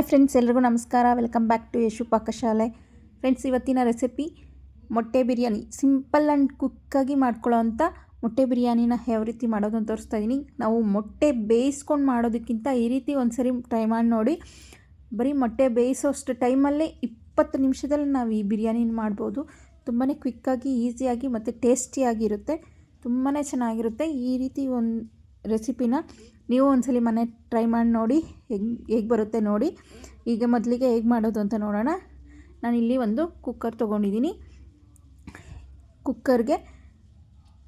Hi friends, ಎಲ್ರಿಗೂ ನಮಸ್ಕಾರ. Welcome back to Yashu Pakashale friends, ಇವತ್ತಿನ ರೆಸಿಪಿ ಮೊಟ್ಟೆ ಬಿರಿಯಾನಿ. ಸಿಂಪಲ್ ಆ್ಯಂಡ್ ಕುಕ್ಕಾಗಿ ಮಾಡ್ಕೊಳ್ಳೋ ಅಂಥ ಮೊಟ್ಟೆ ಬಿರಿಯಾನಿನ ಯಾವ ರೀತಿ ಮಾಡೋದು ಅಂತ ತೋರಿಸ್ತಾ ಇದ್ದೀನಿ ನಾವು ಮೊಟ್ಟೆ ಬೇಯಿಸ್ಕೊಂಡು ಮಾಡೋದಕ್ಕಿಂತ ಈ ರೀತಿ ಒಂದು ಸರಿ ಟ್ರೈ ಮಾಡಿ ನೋಡಿ. ಬರೀ ಮೊಟ್ಟೆ ಬೇಯಿಸೋಷ್ಟು ಟೈಮಲ್ಲೇ ಇಪ್ಪತ್ತು ನಿಮಿಷದಲ್ಲಿ ನಾವು ಈ ಬಿರಿಯಾನಿನ ಮಾಡ್ಬೋದು. ತುಂಬಾ ಕ್ವಿಕ್ಕಾಗಿ ಈಸಿಯಾಗಿ ಮತ್ತು ಟೇಸ್ಟಿಯಾಗಿರುತ್ತೆ ತುಂಬಾ ಚೆನ್ನಾಗಿರುತ್ತೆ ಈ ರೀತಿ ಒಂದು ರೆಸಿಪಿನ. ನೀವು ಒಂದ್ಸಲಿ ಮನೆ ಟ್ರೈ ಮಾಡಿ ನೋಡಿ, ಹೆಂಗೆ, ಹೇಗೆ ಬರುತ್ತೆ ನೋಡಿ. ಈಗ ಮೊದಲಿಗೆ ಹೇಗೆ ಮಾಡೋದು ಅಂತ ನೋಡೋಣ. ನಾನಿಲ್ಲಿ ಒಂದು ಕುಕ್ಕರ್ ತೊಗೊಂಡಿದ್ದೀನಿ ಕುಕ್ಕರ್ಗೆ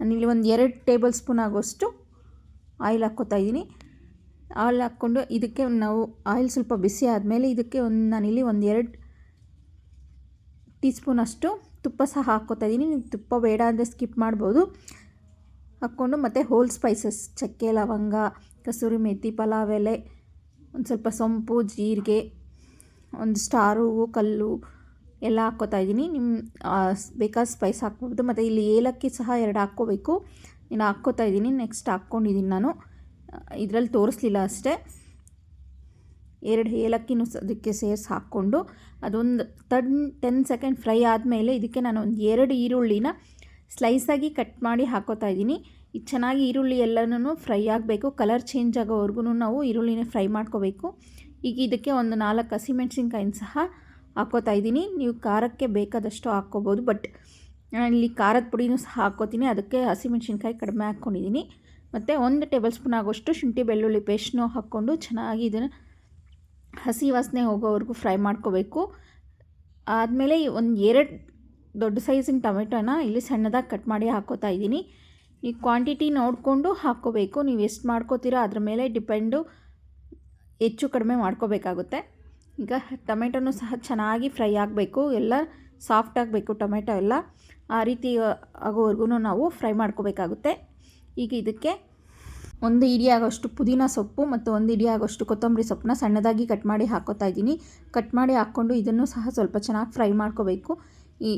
ನಾನಿಲ್ಲಿ ಒಂದು ಎರಡು ಟೇಬಲ್ ಸ್ಪೂನ್ ಆಗೋಷ್ಟು ಆಯಿಲ್ ಹಾಕ್ಕೋತಾ ಇದ್ದೀನಿ ಆಯಿಲ್ ಹಾಕ್ಕೊಂಡು ಇದಕ್ಕೆ ನಾವು ಆಯಿಲ್ ಸ್ವಲ್ಪ ಬಿಸಿ ಆದಮೇಲೆ ಇದಕ್ಕೆ ಒಂದು ನಾನಿಲ್ಲಿ ಒಂದು ಎರಡು ಟೀ ಸ್ಪೂನ್ ಅಷ್ಟು ತುಪ್ಪ ಸಹ ಹಾಕ್ಕೋತಾ ಇದ್ದೀನಿ ನೀವು ತುಪ್ಪ ಬೇಡ ಅಂದರೆ ಸ್ಕಿಪ್ ಮಾಡ್ಬೋದು. ಹಾಕ್ಕೊಂಡು ಮತ್ತು ಹೋಲ್ ಸ್ಪೈಸಸ್ ಚಕ್ಕೆ, ಲವಂಗ, ಕಸೂರಿ ಮೆಥಿ ಪಲಾವ್ ಎಲೆ, ಒಂದು ಸ್ವಲ್ಪ ಸೊಂಪು, ಜೀರಿಗೆ, ಒಂದು ಸ್ಟಾರ್ ಕಲ್ಲು ಎಲ್ಲ ಹಾಕ್ಕೋತಾ ಇದ್ದೀನಿ. ನಿಮ್ಮ ಬೇಕಾದ ಸ್ಪೈಸ್ ಹಾಕ್ಬೋದು. ಮತ್ತು ಇಲ್ಲಿ ಏಲಕ್ಕಿ ಸಹ ಎರಡು ಹಾಕ್ಕೋಬೇಕು. ಇನ್ನು ಹಾಕ್ಕೋತಾ ಇದ್ದೀನಿ. ನೆಕ್ಸ್ಟ್ ಹಾಕ್ಕೊಂಡಿದ್ದೀನಿ ನಾನು. ಇದರಲ್ಲಿ ತೋರಿಸ್ಲಿಲ್ಲ ಅಷ್ಟೇ. ಎರಡು ಏಲಕ್ಕಿನೂ ಅದಕ್ಕೆ ಸೇರಿಸಿ ಹಾಕ್ಕೊಂಡು ಅದೊಂದು ತನ್ ಟೆನ್ ಸೆಕೆಂಡ್ ಫ್ರೈ ಆದಮೇಲೆ ಇದಕ್ಕೆ ನಾನು ಒಂದು ಎರಡು ಈರುಳ್ಳಿನ ಸ್ಲೈಸಾಗಿ ಕಟ್ ಮಾಡಿ ಹಾಕೋತಾ ಇದ್ದೀನಿ. ಇದು ಚೆನ್ನಾಗಿ ಈರುಳ್ಳಿ ಎಲ್ಲನೂ ಫ್ರೈ ಆಗಬೇಕು. ಕಲರ್ ಚೇಂಜ್ ಆಗೋವರೆಗೂ ನಾವು ಈರುಳ್ಳಿನೇ ಫ್ರೈ ಮಾಡ್ಕೋಬೇಕು. ಈಗ ಇದಕ್ಕೆ ಒಂದು ನಾಲ್ಕು ಹಸಿಮೆಣ್ಸಿನ್ಕಾಯಿನ ಸಹ ಹಾಕೋತಾ ಇದ್ದೀನಿ. ನೀವು ಖಾರಕ್ಕೆ ಬೇಕಾದಷ್ಟು ಹಾಕ್ಕೋಬೋದು, ಬಟ್ ಇಲ್ಲಿ ಖಾರದ ಪುಡಿನೂ ಸಹ ಹಾಕ್ಕೋತೀನಿ. ಅದಕ್ಕೆ ಹಸಿಮೆಣ್ಸಿನ್ಕಾಯಿ ಕಡಿಮೆ ಹಾಕ್ಕೊಂಡಿದ್ದೀನಿ. ಮತ್ತು ಒಂದು ಟೇಬಲ್ ಸ್ಪೂನ್ ಆಗೋಷ್ಟು ಶುಂಠಿ ಬೆಳ್ಳುಳ್ಳಿ ಪೇಸ್ಟ್ನೂ ಹಾಕ್ಕೊಂಡು ಚೆನ್ನಾಗಿ ಇದನ್ನು ಹಸಿ ವಾಸನೆ ಹೋಗೋವರೆಗೂ ಫ್ರೈ ಮಾಡ್ಕೋಬೇಕು. ಆದಮೇಲೆ ಒಂದು ಎರಡು ದೊಡ್ಡ ಸೈಜಿನ ಟೊಮೆಟೊನ ಇಲ್ಲಿ ಸಣ್ಣದಾಗಿ ಕಟ್ ಮಾಡಿ ಹಾಕೋತಾ ಇದ್ದೀನಿ. ಈ ಕ್ವಾಂಟಿಟಿ ನೋಡಿಕೊಂಡು ಹಾಕ್ಕೋಬೇಕು. ನೀವು ಎಷ್ಟು ಮಾಡ್ಕೋತೀರೋ ಅದ್ರ ಮೇಲೆ ಡಿಪೆಂಡು ಹೆಚ್ಚು ಕಡಿಮೆ ಮಾಡ್ಕೋಬೇಕಾಗುತ್ತೆ. ಈಗ ಟೊಮೆಟೊನೂ ಸಹ ಚೆನ್ನಾಗಿ ಫ್ರೈ ಆಗಬೇಕು. ಎಲ್ಲ ಸಾಫ್ಟ್ ಆಗಬೇಕು ಟೊಮೆಟೊ ಎಲ್ಲ. ಆ ರೀತಿ ಆಗೋವರೆಗೂ ನಾವು ಫ್ರೈ ಮಾಡ್ಕೋಬೇಕಾಗುತ್ತೆ. ಈಗ ಇದಕ್ಕೆ ಒಂದು ಇಡಿ ಆಗೋಷ್ಟು ಪುದೀನ ಸೊಪ್ಪು ಮತ್ತು ಒಂದು ಇಡಿ ಆಗೋಷ್ಟು ಕೊತ್ತಂಬರಿ ಸೊಪ್ಪನ್ನ ಸಣ್ಣದಾಗಿ ಕಟ್ ಮಾಡಿ ಹಾಕೋತಾ ಇದ್ದೀನಿ. ಕಟ್ ಮಾಡಿ ಹಾಕ್ಕೊಂಡು ಇದನ್ನು ಸಹ ಸ್ವಲ್ಪ ಚೆನ್ನಾಗಿ ಫ್ರೈ ಮಾಡ್ಕೋಬೇಕು. ಈ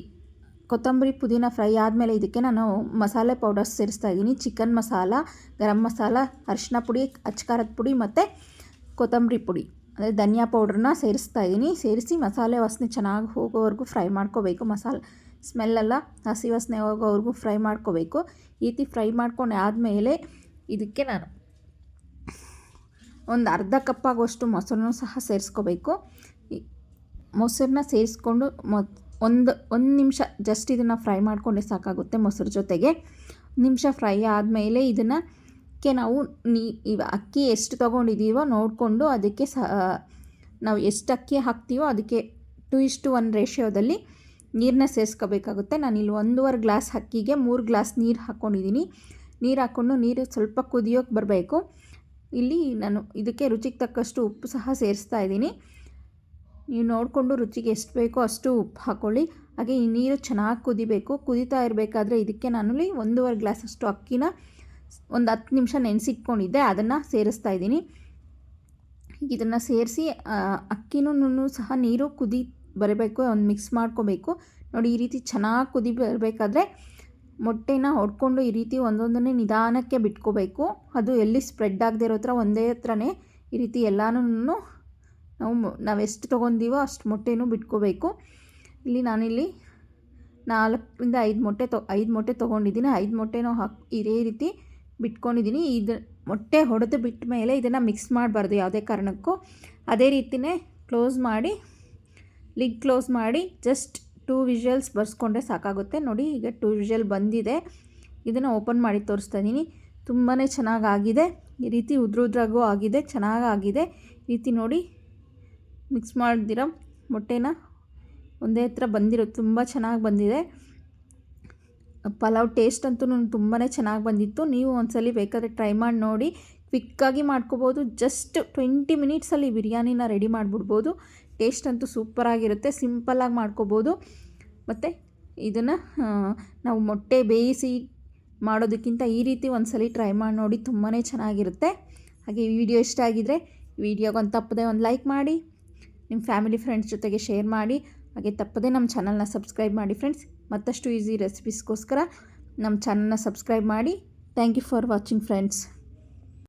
ಕೊತ್ತಂಬರಿ ಪುದೀನ ಫ್ರೈ ಆದಮೇಲೆ ಇದಕ್ಕೆ ನಾನು ಮಸಾಲೆ ಪೌಡರ್ಸ್ ಸೇರಿಸ್ತಾ ಇದ್ದೀನಿ. ಚಿಕನ್ ಮಸಾಲ, ಗರಂ ಮಸಾಲ ಅರಿಶಿನ ಪುಡಿ ಅಚ್ಕಾರದ ಪುಡಿ ಮತ್ತು ಕೊತ್ತಂಬರಿ ಪುಡಿ. ಅಂದರೆ ಧನಿಯಾ ಪೌಡ್ರನ್ನ ಸೇರಿಸ್ತಾ ಇದ್ದೀನಿ. ಸೇರಿಸಿ ಮಸಾಲೆ ವಾಸನೆ ಚೆನ್ನಾಗಿ ಹೋಗೋವರೆಗೂ ಫ್ರೈ ಮಾಡ್ಕೋಬೇಕು. ಮಸಾಲೆ ಸ್ಮೆಲ್ಲೆಲ್ಲ ಹಸಿ ವಾಸನೆ ಹೋಗೋವರೆಗೂ ಫ್ರೈ ಮಾಡ್ಕೋಬೇಕು. ಈ ರೀತಿ ಫ್ರೈ ಮಾಡ್ಕೊಂಡು ಆದಮೇಲೆ ಇದಕ್ಕೆ ನಾನು ಒಂದು ಅರ್ಧ ಕಪ್ ಆಗೋಷ್ಟು ಮೊಸರನ್ನು ಸಹ ಸೇರಿಸ್ಕೋಬೇಕು. ಮೊಸರನ್ನ ಸೇರಿಸ್ಕೊಂಡು ಮತ್ತು ಒಂದು ಒಂದು ನಿಮಿಷ ಜಸ್ಟ್ ಇದನ್ನು ಫ್ರೈ ಮಾಡಿಕೊಂಡ್ರೆ ಸಾಕಾಗುತ್ತೆ ಮೊಸರು ಜೊತೆಗೆ. ನಿಮಿಷ ಫ್ರೈ ಆದಮೇಲೆ ಇದನ್ನು ಕೆ ನಾವು ನೀ ಅಕ್ಕಿ ಎಷ್ಟು ತೊಗೊಂಡಿದ್ದೀವೋ ನೋಡಿಕೊಂಡು ಅದಕ್ಕೆ ಸ ನಾವು ಎಷ್ಟು ಅಕ್ಕಿ ಹಾಕ್ತೀವೋ ಅದಕ್ಕೆ ಟು ಇಷ್ಟು ಒನ್ ರೇಷಿಯೋದಲ್ಲಿ ನೀರನ್ನ ಸೇರಿಸ್ಕೋಬೇಕಾಗುತ್ತೆ. ನಾನು ಇಲ್ಲಿ ಒಂದೂವರೆ ಗ್ಲಾಸ್ ಅಕ್ಕಿಗೆ ಮೂರು ಗ್ಲಾಸ್ ನೀರು ಹಾಕ್ಕೊಂಡಿದ್ದೀನಿ ನೀರು ಹಾಕ್ಕೊಂಡು ನೀರು ಸ್ವಲ್ಪ ಕುದಿಯೋಕೆ ಬರಬೇಕು. ಇಲ್ಲಿ ನಾನು ಇದಕ್ಕೆ ರುಚಿಗೆ ತಕ್ಕಷ್ಟು ಉಪ್ಪು ಸಹ ಸೇರಿಸ್ತಾ ಇದ್ದೀನಿ. ನೀವು ನೋಡಿಕೊಂಡು ರುಚಿಗೆ ಎಷ್ಟು ಬೇಕೋ ಅಷ್ಟು ಉಪ್ಪು ಹಾಕ್ಕೊಳ್ಳಿ ಹಾಗೆ ಈ ನೀರು ಚೆನ್ನಾಗಿ ಕುದಿಬೇಕು. ಕುದೀತಾ ಇರಬೇಕಾದ್ರೆ ಇದಕ್ಕೆ ನಾನಲ್ಲಿ ಒಂದೂವರೆ ಗ್ಲಾಸಷ್ಟು ಅಕ್ಕಿನ ಒಂದು ಹತ್ತು ನಿಮಿಷ ನೆನೆಸಿಟ್ಕೊಂಡಿದ್ದೆ. ಅದನ್ನು ಸೇರಿಸ್ತಾ ಇದ್ದೀನಿ. ಇದನ್ನು ಸೇರಿಸಿ ಅಕ್ಕಿನೂ ಸಹ ನೀರು ಕುದಿ ಬರಬೇಕು, ಒಂದು ಮಿಕ್ಸ್ ಮಾಡ್ಕೋಬೇಕು. ನೋಡಿ, ಈ ರೀತಿ ಚೆನ್ನಾಗಿ ಕುದಿ ಬರಬೇಕಾದ್ರೆ ಮೊಟ್ಟೆನ ಹೊಡ್ಕೊಂಡು ಈ ರೀತಿ ಒಂದೊಂದನ್ನೇ ನಿಧಾನಕ್ಕೆ ಬಿಟ್ಕೋಬೇಕು. ಅದು ಎಲ್ಲಿ ಸ್ಪ್ರೆಡ್ ಆಗದೆ ಇರೋ ಹತ್ರ ಒಂದೇ ಹತ್ರನೇ ಈ ರೀತಿ ಎಲ್ಲನೂ ನಾವು ಎಷ್ಟು ತಗೊಂಡೀವೋ ಅಷ್ಟು ಮೊಟ್ಟೆನೂ ಬಿಟ್ಕೋಬೇಕು. ಇಲ್ಲಿ ನಾನಿಲ್ಲಿ ನಾಲ್ಕರಿಂದ ಐದು ಮೊಟ್ಟೆ ತೊ, ಐದು ಮೊಟ್ಟೆ ತೊಗೊಂಡಿದ್ದೀನಿ. ಐದು ಮೊಟ್ಟೆನೂ ಹಾಕಿ, ಇದೇ ರೀತಿ ಬಿಟ್ಕೊಂಡಿದ್ದೀನಿ. ಇದು ಮೊಟ್ಟೆ ಹೊಡೆದು ಬಿಟ್ಟ ಮೇಲೆ ಇದನ್ನು ಮಿಕ್ಸ್ ಮಾಡಬಾರ್ದು ಯಾವುದೇ ಕಾರಣಕ್ಕೂ. ಅದೇ ರೀತಿಯೇ ಕ್ಲೋಸ್ ಮಾಡಿ ಲಿಗ್ ಕ್ಲೋಸ್ ಮಾಡಿ ಜಸ್ಟ್ ಟೂ ವಿಷಲ್ಸ್ ಬರ್ಸ್ಕೊಂಡ್ರೆ ಸಾಕಾಗುತ್ತೆ. ನೋಡಿ, ಈಗ ಟೂ ವಿಷಲ್ ಬಂದಿದೆ. ಇದನ್ನು ಓಪನ್ ಮಾಡಿ ತೋರಿಸ್ತಾ ಇದ್ದೀನಿ. ತುಂಬಾ ಚೆನ್ನಾಗಾಗಿದೆ. ಈ ರೀತಿ ಉದ್ರುದ್ರಾಗೂ ಆಗಿದೆ, ಚೆನ್ನಾಗಾಗಿದೆ. ಈ ರೀತಿ ನೋಡಿ ಮಿಕ್ಸ್ ಮಾಡ್ದಿರ ಮೊಟ್ಟೆನ ಒಂದೇ ಹತ್ರ ಬಂದಿರೋ ತುಂಬ ಚೆನ್ನಾಗಿ ಬಂದಿದೆ. ಪಲಾವ್ ಟೇಸ್ಟ್ ಅಂತೂ ತುಂಬಾ ಚೆನ್ನಾಗಿ ಬಂದಿತ್ತು. ನೀವು ಒಂದ್ಸಲಿ ಬೇಕಾದರೆ ಟ್ರೈ ಮಾಡಿ ನೋಡಿ. ಕ್ವಿಕ್ಕಾಗಿ ಮಾಡ್ಕೋಬೋದು. ಜಸ್ಟ್ ಟ್ವೆಂಟಿ ಮಿನಿಟ್ಸಲ್ಲಿ ಬಿರಿಯಾನಿನ ರೆಡಿ ಮಾಡಿಬಿಡ್ಬೋದು. ಟೇಸ್ಟ್ ಅಂತೂ ಸೂಪರಾಗಿರುತ್ತೆ ಸಿಂಪಲ್ಲಾಗಿ ಮಾಡ್ಕೋಬೋದು. ಮತ್ತು ಇದನ್ನು ನಾವು ಮೊಟ್ಟೆ ಬೇಯಿಸಿ ಮಾಡೋದಕ್ಕಿಂತ ಈ ರೀತಿ ಒಂದ್ಸಲಿ ಟ್ರೈ ಮಾಡಿ ನೋಡಿ ತುಂಬಾ ಚೆನ್ನಾಗಿರುತ್ತೆ. ಹಾಗೆ ಈ ವಿಡಿಯೋ ಇಷ್ಟ ವಿಡಿಯೋಗೊಂದು ತಪ್ಪದೆ ಒಂದು ಲೈಕ್ ಮಾಡಿ. ನಿಮ್ಮ ಫ್ಯಾಮಿಲಿ ಫ್ರೆಂಡ್ಸ್ ಜೊತೆಗೆ ಶೇರ್ ಮಾಡಿ, ಹಾಗೆ ತಪ್ಪದೇ ನಮ್ಮ ಚಾನಲ್ನ ಸಬ್ಸ್ಕ್ರೈಬ್ ಮಾಡಿ ಫ್ರೆಂಡ್ಸ್. ಮತ್ತಷ್ಟು ಈಸಿ ರೆಸಿಪೀಸ್ಗೋಸ್ಕರ ನಮ್ಮ ಚಾನಲ್ನ ಸಬ್ಸ್ಕ್ರೈಬ್ ಮಾಡಿ. Thank you for watching friends.